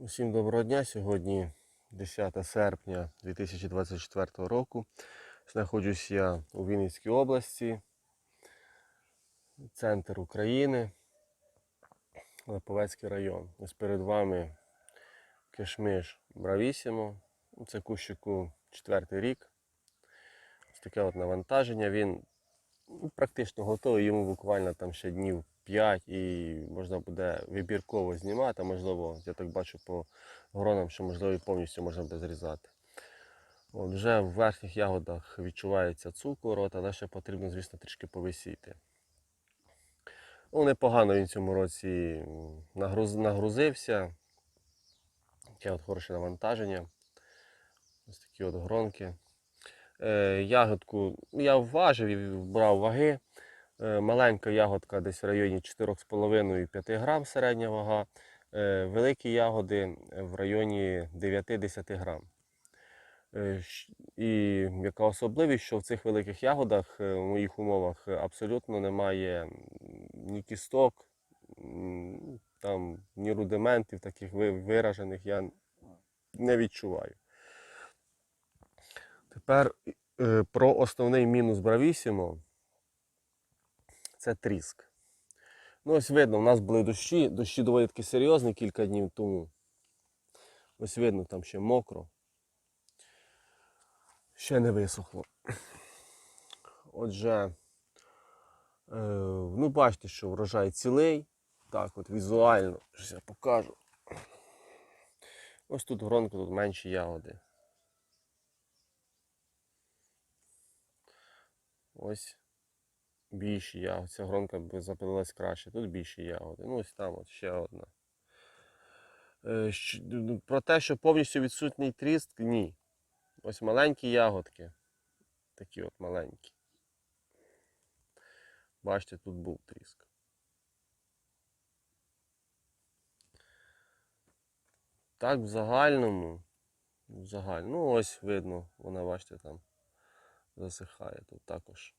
Усім доброго дня. Сьогодні 10 серпня 2024 року. Знаходжусь я у Вінницькій області, центр України, Липовецький район. Ось перед вами кишмиш Бравісімо. Це кущику четвертий рік. Ось таке от навантаження. Він ну, практично готовий, йому буквально там ще днів 5 і можна буде вибірково знімати, можливо, я так бачу по гронам, що можливо і повністю можна буде зрізати. От вже в верхніх ягодах відчувається цукор, але ще потрібно, звісно, трішки повисіти. Ну, непогано він цьому році нагруз, нагрузився. Таке от хороше навантаження. Ось такі от гронки. Е, ягодку ну, я вважив і брав ваги. Е, Маленька ягодка десь в районі 4,5-5 грам середня вага. Е, Великі ягоди в районі 9-10 грам. Е, І яка особливість, що в цих великих ягодах в моїх умовах абсолютно немає ні кісток, там, ні рудиментів таких виражених я не відчуваю. Тепер про основний мінус Бравісімо це тріск. Ну, ось видно, у нас були дощі, дощі доволі таки серйозні кілька днів тому. Ось видно, там ще мокро. Ще не висохло. Отже, е, ну бачите, що врожай цілий. Так, от візуально, щось я покажу. Ось тут гронко, тут менші ягоди. Ось більші ягоди. Ця гронка б запилилась краще. Тут більші ягоди. Ну ось там от ще одна. Е, щ- ну, Про те, що повністю відсутній тріст, ні. Ось маленькі ягодки. Такі от маленькі. Бачите, тут був тріск. Так, в загальному. В загальному. Ну, ось видно, вона, бачите, там засихає. Тут також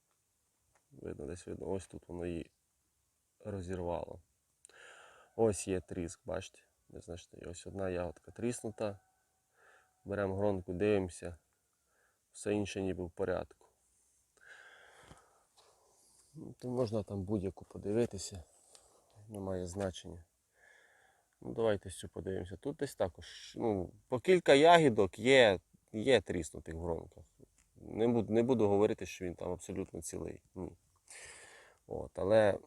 видно, десь видно. Ось тут воно її розірвало. Ось є тріск, бачите? І ось одна ягодка тріснута. Беремо гронку, дивимося. Все інше ніби в порядку. Ну, То можна там будь-яку подивитися. Немає значення. Ну, давайте цю подивимося. Тут десь також. Ну, по кілька ягідок є, є тріснутих в гронках. Не буду, не буду говорити, що він там абсолютно цілий. Ні. От, але,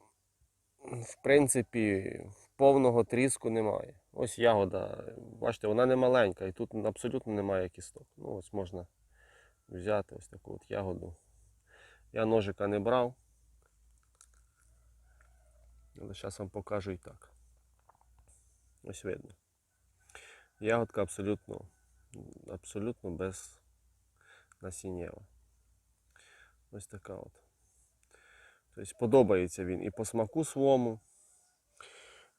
в принципі, повного тріску немає. Ось ягода, бачите, вона не маленька і тут абсолютно немає кісток. Ну, ось можна взяти ось таку от ягоду. Я ножика не брав. Але зараз вам покажу і так. Ось видно. Ягодка абсолютно, абсолютно без насіннєва. Ось така от. Тобто подобається він і по смаку своєму.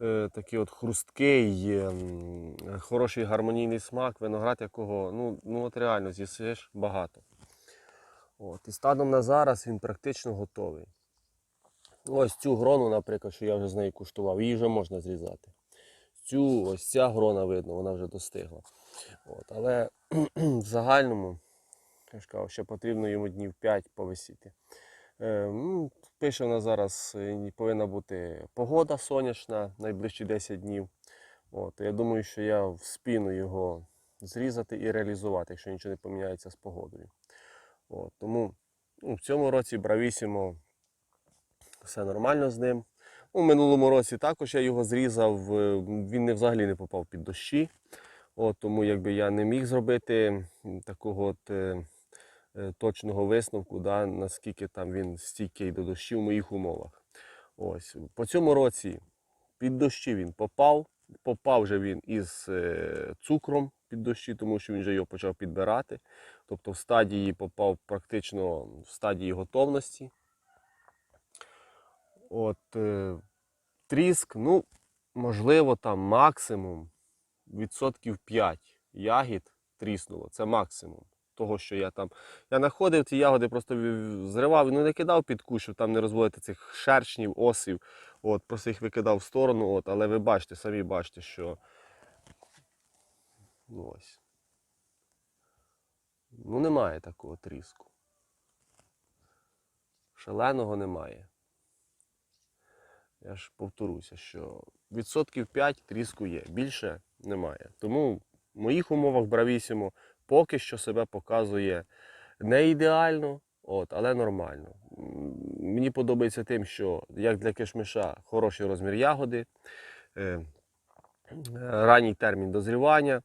Е, такий от хрусткий, хороший гармонійний смак, виноград якого ну, ну от реально з'їсиш багато. От. І станом на зараз він практично готовий. Ось цю грону, наприклад, що я вже з нею куштував, її вже можна зрізати. Цю, ось ця грона видно, вона вже достигла. От. Але в загальному, я ж кажу, ще потрібно йому днів 5 повисіти. Е, ну, пише на зараз е, повинна бути погода сонячна найближчі 10 днів. От, я думаю, що я вспіну його зрізати і реалізувати, якщо нічого не поміняється з погодою. От, тому ну, в цьому році Бравісімо все нормально з ним. У минулому році також я його зрізав, е, він взагалі не попав під дощі. От, тому якби я не міг зробити такого от, точного висновку, да, наскільки там він стійкий до дощів в моїх умовах. Ось. По цьому році під дощі він попав. Попав вже він із е, цукром під дощі, тому що він вже його почав підбирати. Тобто в стадії попав практично в стадії готовності. От, е, тріск, ну, можливо, там максимум відсотків 5 ягід тріснуло. Це максимум того, що я там. Я знаходив ці ягоди, просто зривав, ну не кидав під кущ, щоб там не розводити цих шершнів, осів. От, просто їх викидав в сторону. От, але ви бачите, самі бачите, що Ну ось. Ну немає такого тріску. Шаленого немає. Я ж повторюся, що відсотків 5 тріску є, більше немає. Тому в моїх умовах Бравісімо поки що себе показує не ідеально, от, але нормально. Мені подобається тим, що як для кишмиша хороший розмір ягоди, е, ранній термін дозрівання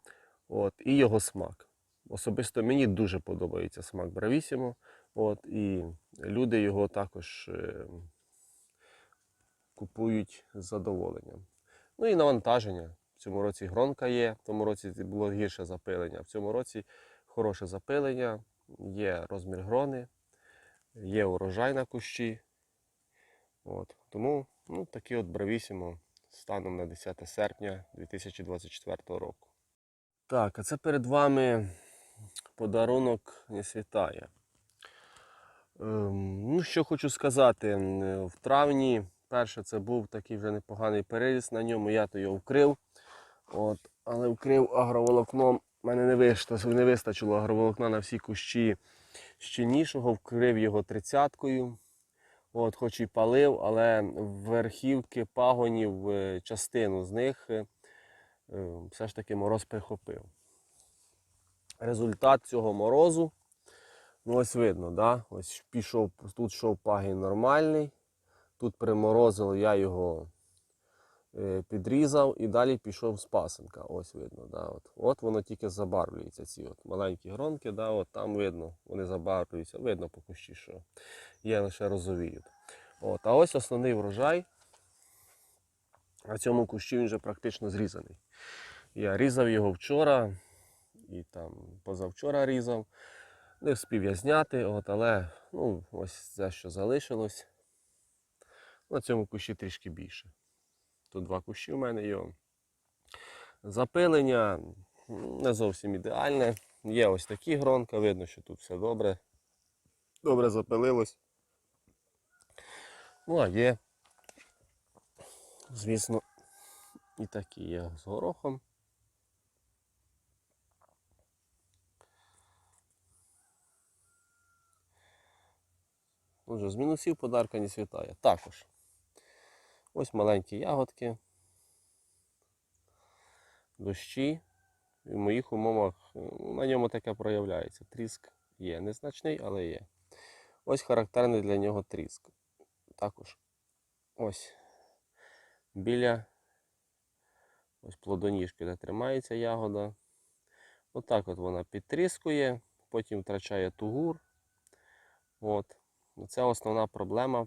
от, і його смак. Особисто мені дуже подобається смак Бравісімо. От, і люди його також е, купують з задоволенням. Ну і навантаження. В цьому році гронка є, в тому році було гірше запилення. В цьому році хороше запилення, є розмір грони, є урожай на кущі. От. Тому ну, такі от бравісімо станом на 10 серпня 2024 року. Так, а це перед вами подарунок не світає. Ем, ну, що хочу сказати, в травні, перше, це був такий вже непоганий переріз на ньому, я то його вкрив. От, але вкрив агроволокном. У мене не вистачило, не вистачило агроволокна на всі кущі щільнішого, вкрив його тридцяткою. От, хоч і палив, але верхівки пагонів, е, частину з них е, е, все ж таки мороз прихопив. Результат цього морозу, ну ось видно, да? ось пішов, тут йшов пагін нормальний, тут приморозило, я його підрізав і далі пішов з пасенка. Ось видно. Да? От. от воно тільки забарвлюється, ці от маленькі гронки, да? от там видно, вони забарвлюються, видно по кущі, що є лише розовіють. А ось основний врожай. На цьому кущі він вже практично зрізаний. Я різав його вчора і там позавчора різав. Не встиг я зняти, от, але ну, ось це, що залишилось. На цьому кущі трішки більше. Тут два кущі в мене є. Запилення не зовсім ідеальне. Є ось такі гронка, видно, що тут все добре. Добре запилилось. Ну, а є, звісно, і такі є з горохом. Отже, з мінусів подарка не світає. Також. Ось маленькі ягодки. Дощі. І в моїх умовах ну, на ньому таке проявляється. Тріск є. Незначний, але є. Ось характерний для нього тріск. Також ось біля ось плодоніжки, де тримається ягода. Отак от вона підтріскує, потім втрачає тугур. От. Це основна проблема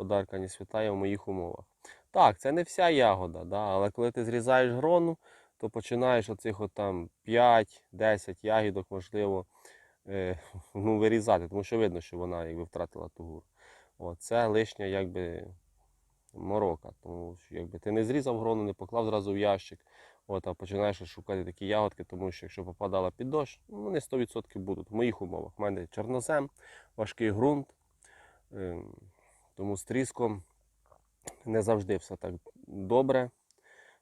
подарка не світає в моїх умовах. Так, це не вся ягода, да, але коли ти зрізаєш грону, то починаєш оцих от там 5-10 ягідок, можливо, е, ну, вирізати, тому що видно, що вона якби втратила тугур. О, це лишня якби морока. Тому що якби ти не зрізав грону, не поклав зразу в ящик, от, а починаєш шукати такі ягодки, тому що якщо попадала під дощ, ну, вони 100% будуть в моїх умовах. У мене чорнозем, важкий ґрунт. Ем, Тому з тріском не завжди все так добре.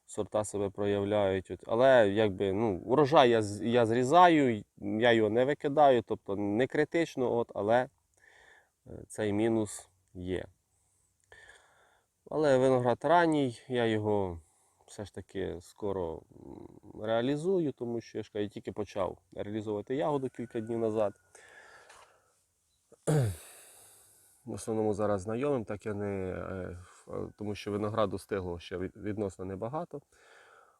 Сорта себе проявляють. Але якби, ну, урожай я, я зрізаю, я його не викидаю, тобто не критично, от, але е, цей мінус є. Але виноград ранній, я його все ж таки скоро реалізую, тому що я ж кажу, тільки почав реалізовувати ягоду кілька днів назад. В основному зараз знайомим, так я не, е, тому що винограду стигло ще відносно небагато.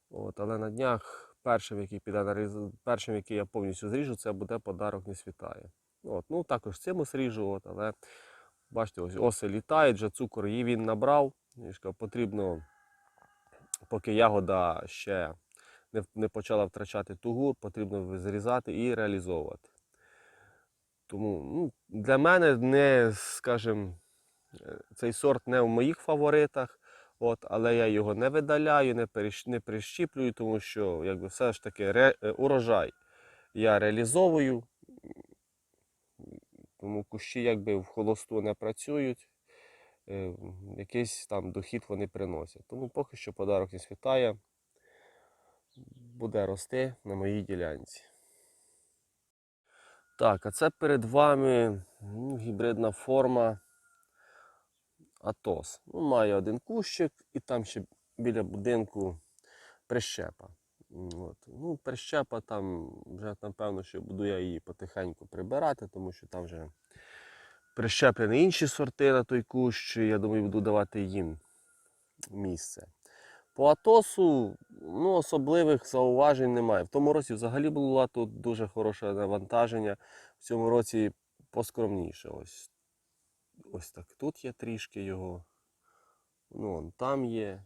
От, але на днях першим, який піде першим, який я повністю зріжу, це буде подарок не світає. От, ну також цим сріжу, от, але бачите, ось оси літають, вже цукор її він набрав. Потрібно, поки ягода ще не, не почала втрачати тугу, потрібно зрізати і реалізовувати. Тому ну, для мене не, скажімо, е, цей сорт не в моїх фаворитах, от, але я його не видаляю, не, перещ, не прищіплюю, тому що якби, все ж таки ре, е, урожай я реалізовую, тому кущі якби в холосту не працюють, е, якийсь там дохід вони приносять. Тому поки що подарок не світає. буде рости на моїй ділянці. Так, а це перед вами ну, гібридна форма Атос. Ну, має один кущик і там ще біля будинку прищепа. От. Ну, прищепа там вже напевно, що буду я її потихеньку прибирати, тому що там вже прищеплені інші сорти на той кущ. Я думаю, буду давати їм місце. По Атосу ну, особливих зауважень немає. В тому році взагалі було тут дуже хороше навантаження. В цьому році поскромніше. Ось, ось так тут є трішки його. Ну, он там є.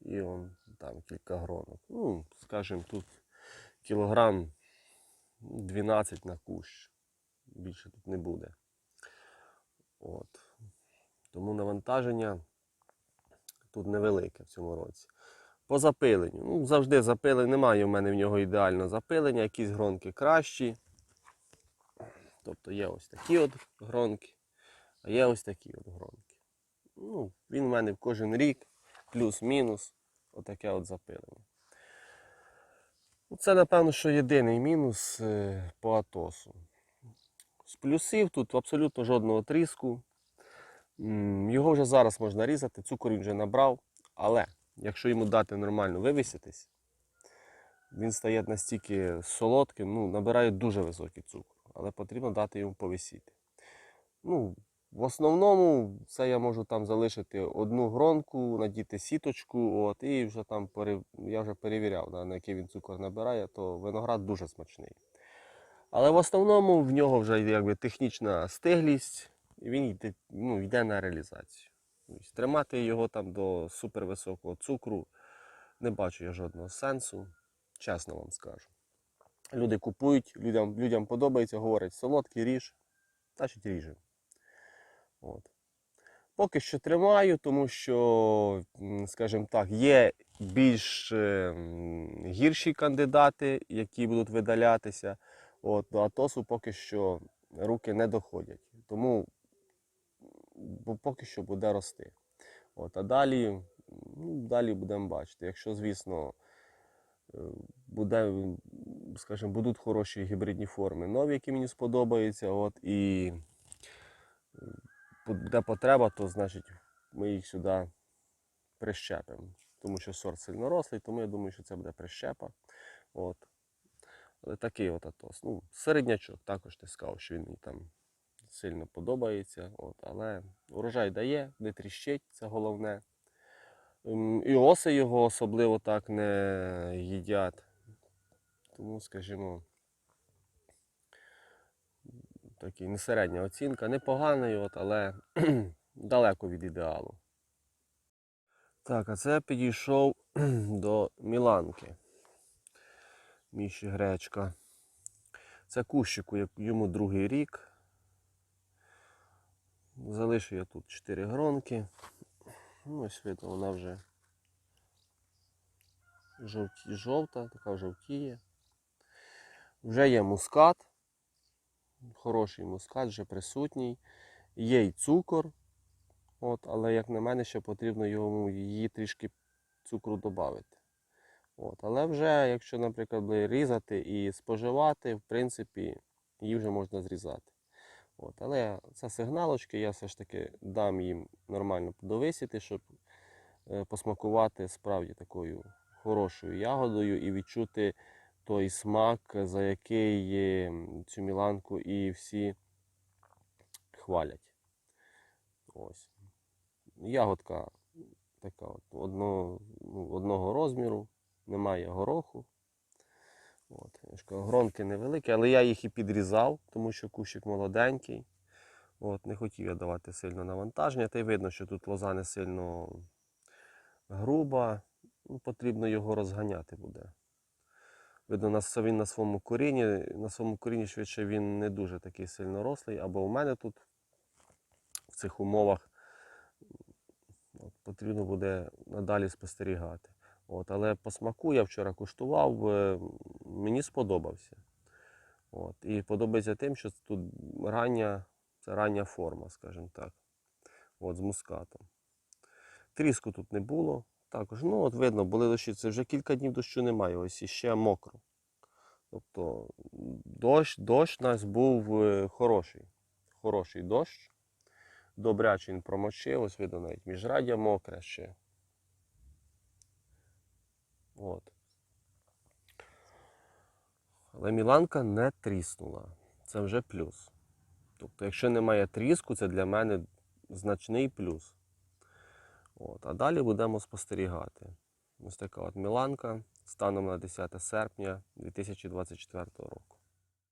І он там кілька гронок. Ну, скажімо, тут кілограм 12 на кущ. Більше тут не буде. От. Тому навантаження тут невелике в цьому році. По запиленню. Ну, завжди запилення, немає в мене в нього ідеального запилення, якісь гронки кращі. Тобто є ось такі от гронки, а є ось такі от гронки. Ну, він в мене кожен рік, плюс-мінус, отаке от запилення. Ну, Це, напевно, що єдиний мінус е, по Атосу. З плюсів тут абсолютно жодного тріску. Його вже зараз можна різати, цукор він вже набрав, але якщо йому дати нормально вивіситись, він стає настільки солодким, ну, набирає дуже високий цукор, але потрібно дати йому повисіти. Ну, в основному це я можу там залишити одну гронку, надіти сіточку, от, і вже там я вже перевіряв, на який він цукор набирає, то виноград дуже смачний. Але в основному в нього вже якби технічна стиглість, і він йде, ну, йде на реалізацію. Тобто Тримати його там до супервисокого цукру не бачу я жодного сенсу, чесно вам скажу. Люди купують, людям, людям подобається, говорять, солодкий ріж, значить ріжемо. От. Поки що тримаю, тому що, скажімо так, є більш е, гірші кандидати, які будуть видалятися. От, до Атосу поки що руки не доходять. Тому поки що буде рости. От, а далі, ну, далі будемо бачити. Якщо, звісно, е, буде, скажімо, будуть хороші гібридні форми, нові, які мені сподобаються, от, і е, буде потреба, то значить ми їх сюди прищепимо. Тому що сорт сильно рослий, тому я думаю, що це буде прищепа. От. Але такий от атос. Ну, середнячок також не сказав, що він там сильно подобається. От, але урожай дає, не тріщить, це головне. І оси його особливо так не їдять. Тому, скажімо, такий не середня оцінка, непоганий, от, але далеко від ідеалу. Так, а це підійшов до Міланки. Міші гречка. Це кущику, йому другий рік. Залишив я тут 4 гронки. Ну, ось видно, вона вже жовта, така жовтіє. Вже є мускат. Хороший мускат, вже присутній. Є й цукор. От, але, як на мене, ще потрібно йому її трішки цукру додати. От, але вже, якщо, наприклад, різати і споживати, в принципі, її вже можна зрізати. От, але це сигналочки, я все ж таки дам їм нормально довисіти, щоб е, посмакувати справді такою хорошою ягодою і відчути той смак, за який е, цю міланку і всі хвалять. Ось. Ягодка така от, одного, ну, одного розміру, немає гороху. От, гронки невеликі, але я їх і підрізав, тому що кущик молоденький. От, не хотів я давати сильно навантаження. Та й видно, що тут лоза не сильно груба. Ну, потрібно його розганяти буде. Видно, він на своєму корінні, на своєму корінні швидше він не дуже такий сильно рослий, або у мене тут в цих умовах от, потрібно буде надалі спостерігати. От, але по смаку я вчора куштував, е, мені сподобався. От, і подобається тим, що тут рання, це рання форма, скажімо так. От, з мускатом. Тріску тут не було, також. Ну, от видно, були дощі. Це вже кілька днів дощу немає, ось іще мокро. Тобто дощ, дощ у нас був е, хороший. Хороший дощ. Добряче він промочив, ось видно навіть міжраддя мокре ще. От. Але Міланка не тріснула. Це вже плюс. Тобто, якщо немає тріску, це для мене значний плюс. От. А далі будемо спостерігати. Ось така от Міланка станом на 10 серпня 2024 року.